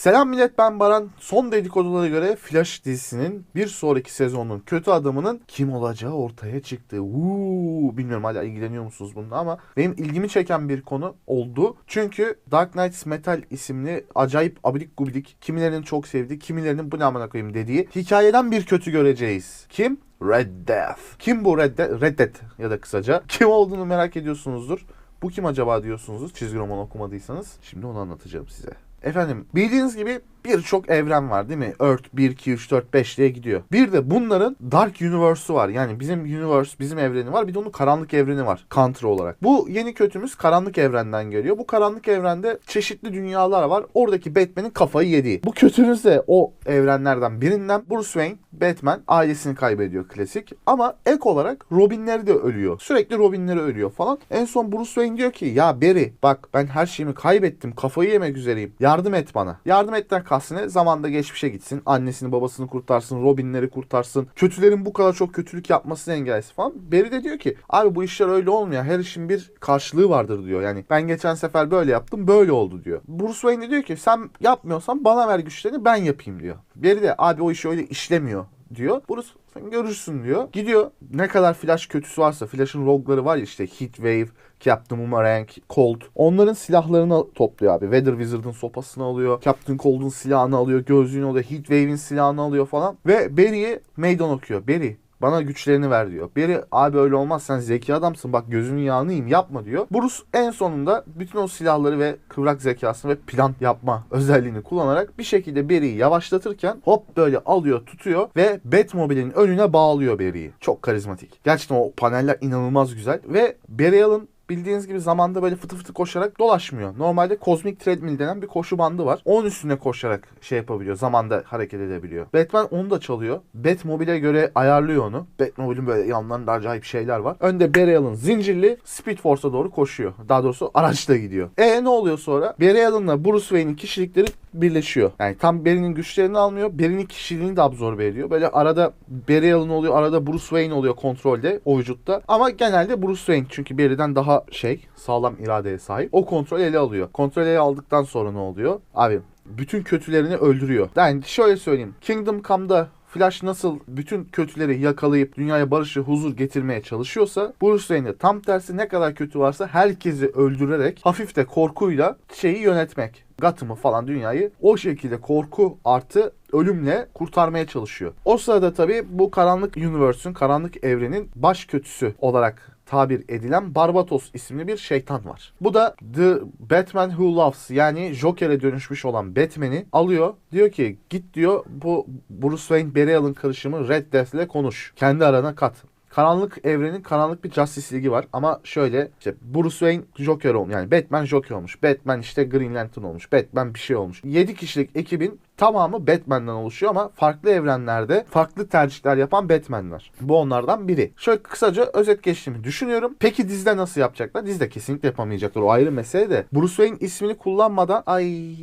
Selam millet ben Baran. Son dedikodulara göre Flash dizisinin bir sonraki sezonun kötü adamının kim olacağı ortaya çıktı. Uuu, bilmiyorum hala ilgileniyor musunuz bununla ama benim ilgimi çeken bir konu oldu. Çünkü Dark Knights Metal isimli acayip abidik gubidik kimilerinin çok sevdiği kimilerinin bu ne amına koyayım dediği hikayeden bir kötü göreceğiz. Kim? Red Death. Kim bu Red Death? Red Death ya da kısaca. Kim olduğunu merak ediyorsunuzdur. Bu kim acaba diyorsunuzdur çizgi roman okumadıysanız. Şimdi onu anlatacağım size. Efendim bildiğiniz gibi birçok evren var değil mi? Earth 1, 2, 3, 4, 5 diye gidiyor. Bir de bunların Dark Universe'u var. Yani bizim universe, bizim evreni var. Bir de onun karanlık evreni var. Counter olarak. Bu yeni kötümüz karanlık evrenden geliyor. Bu karanlık evrende çeşitli dünyalar var. Oradaki Batman'in kafayı yediği. Bu kötünüz de o evrenlerden birinden Bruce Wayne, Batman ailesini kaybediyor klasik. Ama ek olarak Robin'leri de ölüyor. Sürekli Robin'leri ölüyor falan. En son Bruce Wayne diyor ki ya Barry bak ben her şeyimi kaybettim. Kafayı yemek üzereyim. Yardım et bana. Yardım etten kastine zamanda geçmişe gitsin. Annesini babasını kurtarsın. Robin'leri kurtarsın. Kötülerin bu kadar çok kötülük yapmasını engellesin falan. Barry de diyor ki abi bu işler öyle olmuyor. Her işin bir karşılığı vardır diyor. Yani ben geçen sefer böyle yaptım böyle oldu diyor. Bruce Wayne de diyor ki sen yapmıyorsan bana ver güçlerini ben yapayım diyor. Barry de abi o iş öyle işlemiyor diyor. Bruce sen görürsün diyor. Gidiyor ne kadar Flash kötüsü varsa Flash'ın rogue'ları var ya işte Heatwave, Captain Boomerang, Colt. Onların silahlarını topluyor abi. Weather Wizard'ın sopasını alıyor. Captain Cold'un silahını alıyor. Gözlüğünü alıyor. Heatwave'in silahını alıyor falan. Ve Barry'e meydan okuyor. Barry bana güçlerini ver diyor. Biri abi öyle olmaz sen zeki adamsın bak gözünün yağını yiyeyim yapma diyor. Bruce en sonunda bütün o silahları ve kıvrak zekasını ve plan yapma özelliğini kullanarak bir şekilde Barry'i yavaşlatırken hop böyle alıyor tutuyor ve Batmobile'in önüne bağlıyor Barry'i. Çok karizmatik. Gerçekten o paneller inanılmaz güzel ve Barry Allen bildiğiniz gibi zamanda böyle fıtı fıtı koşarak dolaşmıyor. Normalde Cosmic Treadmill denen bir koşu bandı var. Onun üstüne koşarak şey yapabiliyor. Zamanda hareket edebiliyor. Batman onu da çalıyor. Batmobile'e göre ayarlıyor onu. Batmobile'in böyle yanlarında acayip şeyler var. Önde Barry Allen zincirli Speed Force'a doğru koşuyor. Daha doğrusu araçla gidiyor. E ne oluyor sonra? Barry Allen'la Bruce Wayne'in kişilikleri birleşiyor. Yani tam Barry'nin güçlerini almıyor. Barry'nin kişiliğini de absorbe ediyor. Böyle arada Barry Allen oluyor, arada Bruce Wayne oluyor kontrolde o vücutta. Ama genelde Bruce Wayne çünkü Barry'den daha şey sağlam iradeye sahip. O kontrol ele alıyor. Kontrol ele aldıktan sonra ne oluyor? Abi bütün kötülerini öldürüyor. Yani şöyle söyleyeyim. Kingdom Come'da Flash nasıl bütün kötüleri yakalayıp dünyaya barışı, huzur getirmeye çalışıyorsa Bruce Wayne de tam tersi ne kadar kötü varsa herkesi öldürerek hafif de korkuyla şeyi yönetmek. Gotham'ı falan dünyayı o şekilde korku artı ölümle kurtarmaya çalışıyor. O sırada tabii bu karanlık universe'ün, karanlık evrenin baş kötüsü olarak tabir edilen Barbatos isimli bir şeytan var. Bu da The Batman Who Loves yani Joker'e dönüşmüş olan Batman'i alıyor. Diyor ki git diyor bu Bruce Wayne Barry Allen karışımı Red Death ile konuş. Kendi arana kat. Karanlık evrenin karanlık bir Justice Ligi var ama şöyle işte Bruce Wayne Joker olmuş yani Batman Joker olmuş. Batman işte Green Lantern olmuş. Batman bir şey olmuş. 7 kişilik ekibin tamamı Batman'den oluşuyor ama farklı evrenlerde farklı tercihler yapan Batman'ler. Bu onlardan biri. Şöyle kısaca özet geçtiğimi düşünüyorum. Peki dizide nasıl yapacaklar? Dizide kesinlikle yapamayacaklar. O ayrı mesele de. Bruce Wayne ismini kullanmadan ay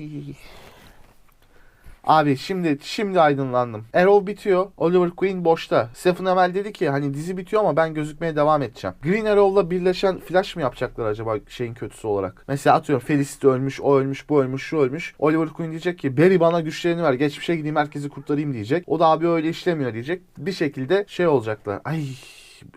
Abi şimdi şimdi aydınlandım. Arrow bitiyor. Oliver Queen boşta. Stephen Amell dedi ki hani dizi bitiyor ama ben gözükmeye devam edeceğim. Green Arrow'la birleşen Flash mı yapacaklar acaba şeyin kötüsü olarak? Mesela atıyorum Felicity ölmüş, o ölmüş, bu ölmüş, şu ölmüş. Oliver Queen diyecek ki Barry bana güçlerini ver. Geçmişe gideyim herkesi kurtarayım diyecek. O da abi öyle işlemiyor diyecek. Bir şekilde şey olacaklar. Ay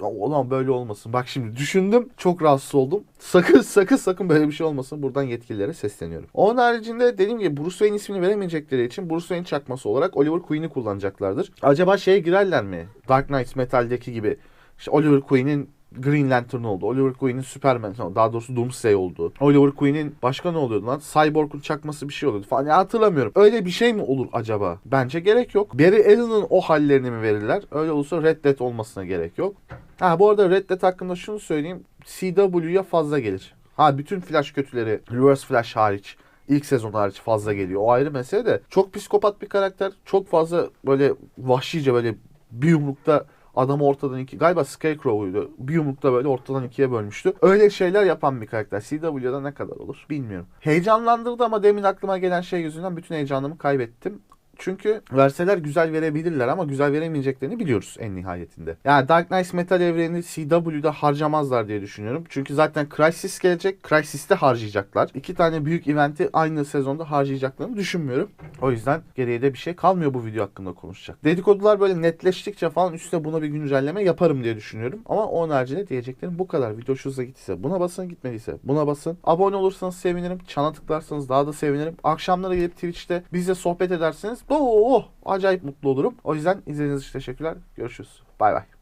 Ulan böyle olmasın. Bak şimdi düşündüm. Çok rahatsız oldum. Sakın sakın sakın böyle bir şey olmasın. Buradan yetkililere sesleniyorum. Onun haricinde dediğim gibi Bruce Wayne ismini veremeyecekleri için Bruce Wayne çakması olarak Oliver Queen'i kullanacaklardır. Acaba şeye girerler mi? Dark Knight Metal'deki gibi. İşte Oliver Queen'in Green Lantern oldu. Oliver Queen'in Superman daha doğrusu Doomsday oldu. Oliver Queen'in başka ne oluyordu lan? Cyborg'un çakması bir şey oluyordu falan. Ya hatırlamıyorum. Öyle bir şey mi olur acaba? Bence gerek yok. Barry Allen'ın o hallerini mi verirler? Öyle olursa Red Dead olmasına gerek yok. Ha bu arada Red Dead hakkında şunu söyleyeyim. CW'ya fazla gelir. Ha bütün Flash kötüleri Reverse Flash hariç ilk sezon hariç fazla geliyor. O ayrı mesele de çok psikopat bir karakter. Çok fazla böyle vahşice böyle bir yumrukta adamı ortadan iki galiba Scarecrow'uydu. Bir yumrukta böyle ortadan ikiye bölmüştü. Öyle şeyler yapan bir karakter. CW'da ne kadar olur bilmiyorum. Heyecanlandırdı ama demin aklıma gelen şey yüzünden bütün heyecanımı kaybettim. Çünkü verseler güzel verebilirler ama güzel veremeyeceklerini biliyoruz en nihayetinde. Yani Dark Knights Metal evreni CW'da harcamazlar diye düşünüyorum. Çünkü zaten Crysis gelecek. Crysis'te harcayacaklar. İki tane büyük eventi aynı sezonda harcayacaklarını düşünmüyorum. O yüzden geriye de bir şey kalmıyor bu video hakkında konuşacak. Dedikodular böyle netleştikçe falan üstüne buna bir güncelleme yaparım diye düşünüyorum. Ama onun haricinde diyeceklerim bu kadar. Video hoşunuza gittiyse buna basın gitmediyse buna basın. Abone olursanız sevinirim. Çana tıklarsanız daha da sevinirim. Akşamları gelip Twitch'te bizle sohbet ederseniz oh, acayip mutlu olurum. O yüzden izlediğiniz için teşekkürler. Görüşürüz. Bay bay.